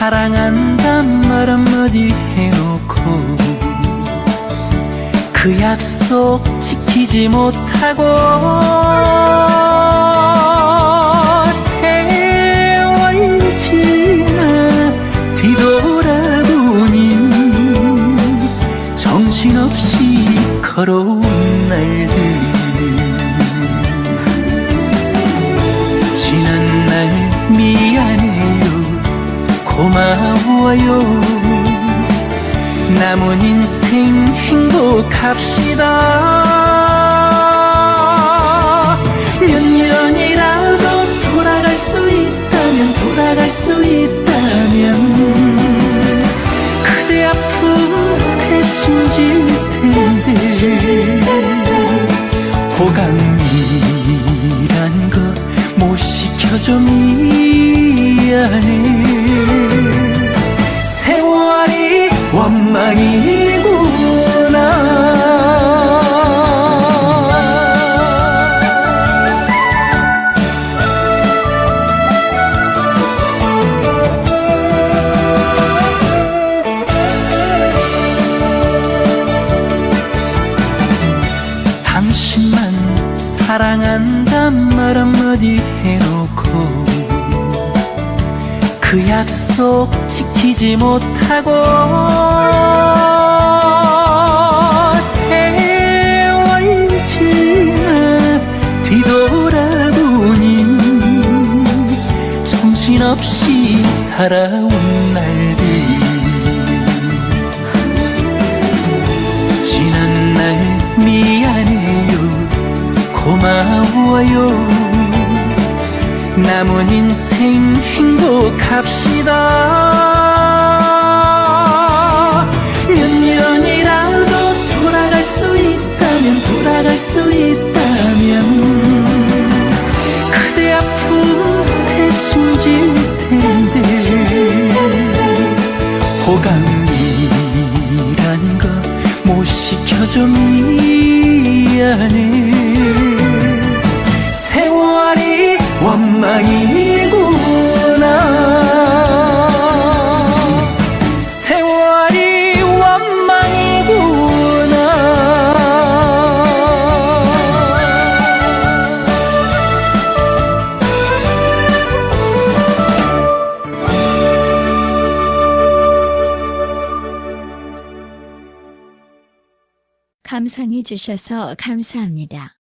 사랑한다 말 한마디 해놓고 그 약속 지키지 못하고 세월 지나 뒤돌아보니 정신없이 걸어오 고마워요. 남은 인생 행복합시다. 몇 년이라도 돌아갈 수 있다면 돌아갈 수 있다면 그대 아픔 대신 질 텐데. 호강이란 거 못 시켜줘 미안해 당신만 사랑한단 말 한마디 해놓고 그 약속 지키지 못하고 세월 지나 뒤돌아보니 정신없이 살아온 날들 지난 날 미안해요 고마워요. 남은 인생 합시다. 몇 년이라도 돌아갈 수 있다면 돌아갈 수 있다면 그대 아픔 대신 질 텐데 호강이란 거 못 시켜줘 미안해 세월이 원망이 감상해 주셔서 감사합니다.